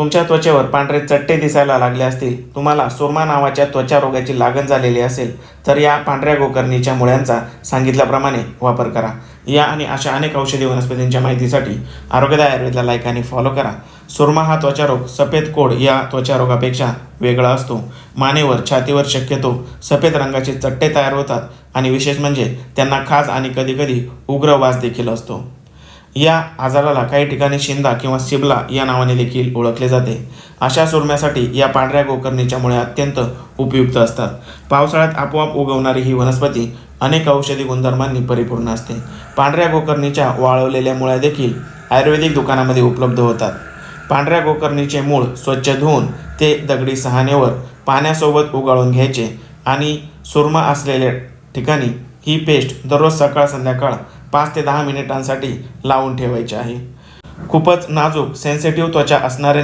तुमच्या त्वचेवर पांढरे चट्टे दिसायला लागले असतील तुम्हाला सुरमा नावाच्या त्वचा रोगाची लागण झालेली असेल तर या पांढऱ्या गोकर्णीच्या मुळ्यांचा सांगितल्याप्रमाणे वापर करा. या आणि अशा अनेक औषधी वनस्पतींच्या माहितीसाठी आरोग्यदाय आयुर्वेदला लाईक आणि फॉलो करा. सुरमा हा त्वचारोग सफेद कोड या त्वचा रोगापेक्षा वेगळा असतो. मानेवर छातीवर शक्यतो सफेद रंगाचे चट्टे तयार होतात आणि विशेष म्हणजे त्यांना खाज आणि कधीकधी उग्र वास देखील असतो. या आजाराला काही ठिकाणी शिंदा किंवा सिबला या नावाने देखील ओळखले जाते. अशा सुरम्यासाठी या पांढऱ्या गोकर्णीच्या मुळे अत्यंत उपयुक्त असतात. पावसाळ्यात आपोआप उगवणारी ही वनस्पती अनेक औषधी गुणधर्मांनी परिपूर्ण असते. पांढऱ्या गोकर्णीच्या वाळवलेल्या मुळ्या देखील आयुर्वेदिक दुकानामध्ये उपलब्ध होतात. पांढऱ्या गोकर्णीचे मूळ स्वच्छ धुवून ते दगडी सहानेवर पाण्यासोबत उगाळून घ्यायचे आणि सुरमा असलेल्या ठिकाणी ही पेस्ट दररोज सकाळ संध्याकाळ पाच ते दहा मिनिटांसाठी लावून ठेवायचे आहे. खूपच नाजूक सेन्सिटिव्ह त्वचा असणाऱ्या